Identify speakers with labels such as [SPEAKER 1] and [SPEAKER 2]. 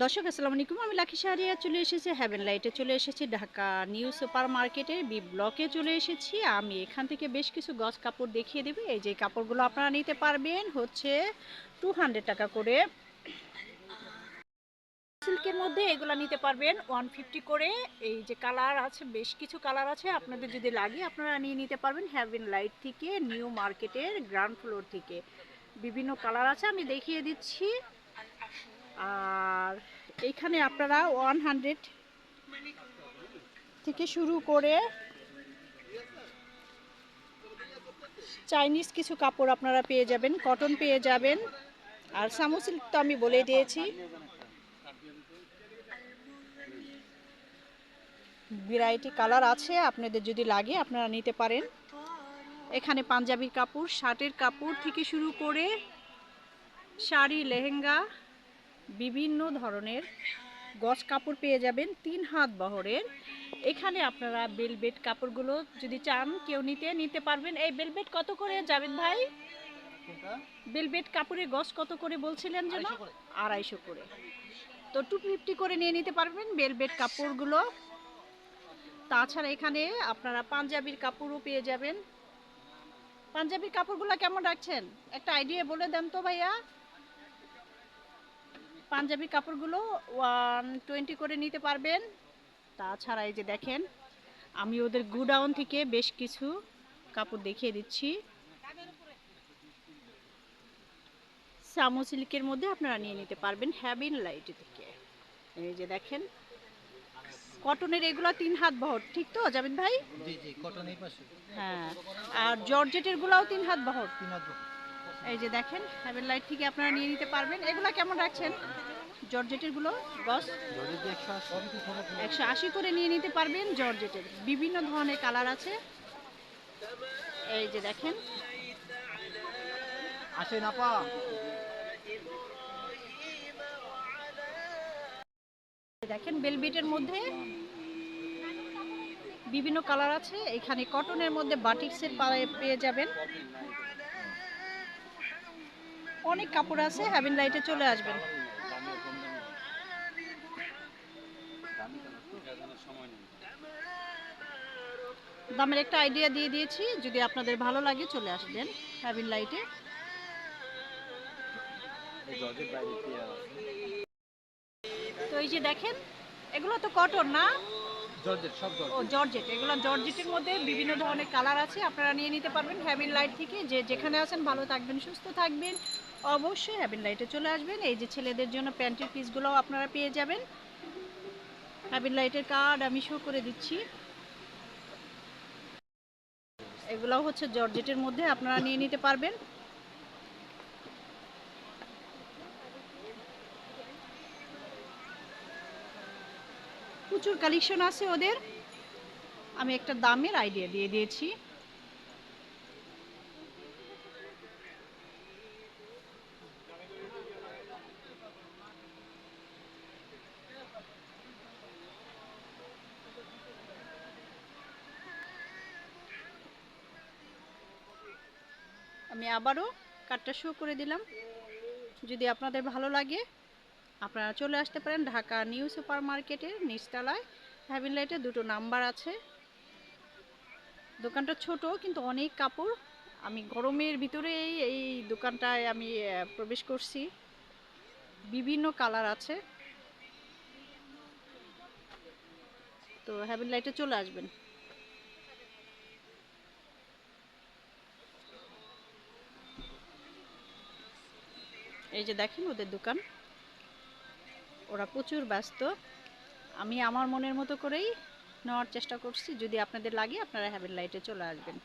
[SPEAKER 1] দর্শক, আসসালামু আলাইকুম। আমি লাকি শাহরিয়া চলে এসেছি হ্যাভেন লাইটে চলে এসেছি ঢাকা নিউ সুপার মার্কেটের বি ব্লকে চলে এসেছি। আমি এখান থেকে বেশ কিছু গজ কাপড় দেখিয়ে দেবে। এই যে কাপড়গুলো আপনারা নিতে পারবেন হচ্ছে টু টাকা করে। সিল্কের মধ্যে এগুলো নিতে পারবেন ওয়ান ফিফটি করে। এই যে কালার আছে, বেশ কিছু কালার আছে। আপনাদের যদি লাগে আপনারা নিয়ে নিতে পারবেন হ্যাভেন লাইট থেকে নিউ মার্কেটের গ্রাউন্ড ফ্লোর থেকে। বিভিন্ন কালার আছে। আমি দেখিয়ে দিচ্ছি। আর এইখানে আপনারা ওয়ান হান্ড্রেড থেকে শুরু করে চাইনিজ কিছু কাপড় আপনারা পেয়ে যাবেন, কটন পেয়ে যাবেন। আর সামোসিল্ক তো আমি বলে দিয়েছি। ভ্যারাইটি কালার আছে, আপনাদের যদি লাগে আপনারা নিতে পারেন। এখানে পাঞ্জাবির কাপড়, শার্টের কাপড় থেকে শুরু করে শাড়ি, লেহেঙ্গা বিভিন্ন ধরনের গজ কাপড় পেয়ে যাবেন তিন হাত বহরের। এখানে আপনারা বেলবেট কাপড়গুলো যদি চান কেউ নিতে নিতে পারবেন। এই বেলবেট কত করে যাবেন ভাই? বেলবেট কাপড়ের গজ কত করে বলছিলেন যেন? আড়াইশো করে। তো টু ফিফটি করে নিয়ে নিতে পারবেন বেলবেট কাপড়গুলো। তাছাড়া এখানে আপনারা পাঞ্জাবির কাপড়ও পেয়ে যাবেন। পাঞ্জাবির কাপড়গুলো কেমন রাখছেন? একটা আইডিয়া বলে দেন তো ভাইয়া। পাঞ্জাবি কাপড়গুলো ওয়ান টোয়েন্টি করে নিতে পারবেন। তাছাড়া এই যে দেখেন আমি ওদের গুডাউন থেকে বেশ কিছু কাপড় দেখিয়ে দিচ্ছি। সামো সিল্কের মধ্যে আপনারা নিয়ে নিতে পারবেন হ্যাবিন লাইট থেকে। এই যে দেখেন কটনের এগুলো তিন হাত বহর ঠিক তো জামিন ভাই? হ্যাঁ আর জর্জেটের গুলাও তিন হাত বহর।
[SPEAKER 2] তিন হাত বহর।
[SPEAKER 1] এই যে দেখেন হ্যাভেন লাইট থেকে আপনারা নিয়ে নিতে পারবেন। এগুলো কেমন রাখছেন? জর্জেটেরগুলো গস
[SPEAKER 2] একশো আশি
[SPEAKER 1] করে নিয়ে নিতে পারবেন জর্জেটের। বিভিন্ন ধরনের কালার আছে। এই যে দেখেন।
[SPEAKER 2] আসেন আপা।
[SPEAKER 1] দেখেন বেলবেটের মধ্যে বিভিন্ন কালার আছে। এখানে কটনের মধ্যে বাটিক্সের পেয়ে যাবেন। অনেক কাপড় আছে হ্যাভিন লাইটে চলে আসবেন। দামের একটা আইডিয়া দিয়ে দিয়েছি যদি আপনাদের ভালো লাগে চলে আসবেন হ্যাভিন লাইটে তো এই যে দেখেন এগুলো তো কটন না?
[SPEAKER 2] জর্জেট সব
[SPEAKER 1] ও জর্জেট এগুলো জর্জেটের মধ্যে বিভিন্ন ধরনের কালার আছে আপনারা নিয়ে নিতে পারবেন হ্যাবিন লাইট থেকে। যে যেখানে আছেন ভালো থাকবেন সুস্থ থাকবেন। অবশ্যই হ্যাবিন লাইটে চলে আসবেন। এই যে ছেলেদের জন্য প্যান্টের পিসগুলোও আপনারা পেয়ে যাবেন। হ্যাবিন লাইটের কার্ড আমি শো করে দিচ্ছি। এগুলোও হচ্ছে জর্জেটের মধ্যে আপনারা নিয়ে নিতে পারবেন। প্রচুর কালেকশন আছে ওদের। আমি একটা দামের আইডিয়া দিয়ে দিয়েছি। আমি আবারও কার্ডটা শো করে দিলাম। যদি আপনাদের ভালো লাগে, আপনারা চলে আসতে পারেন ঢাকা নিউ সুপার মার্কেটের নিচতলায় হ্যাভিন লাইটে দুটো নাম্বার আছে। দোকানটা ছোট, কিন্তু অনেক কাপড়। আমি গরমের ভিতরেই এই দোকানটায় আমি প্রবেশ করছি। বিভিন্ন কালার আছে। তো হ্যাভিন লাইটে চলে আসবেন। এই যে দেখেন ওদের দোকান। ওরা প্রচুর ব্যস্ত। আমি আমার মনের মতো করেই নেওয়ার চেষ্টা করছি। যদি আপনাদের লাগে, আপনারা হ্যাভেন লাইটে চলে আসবেন।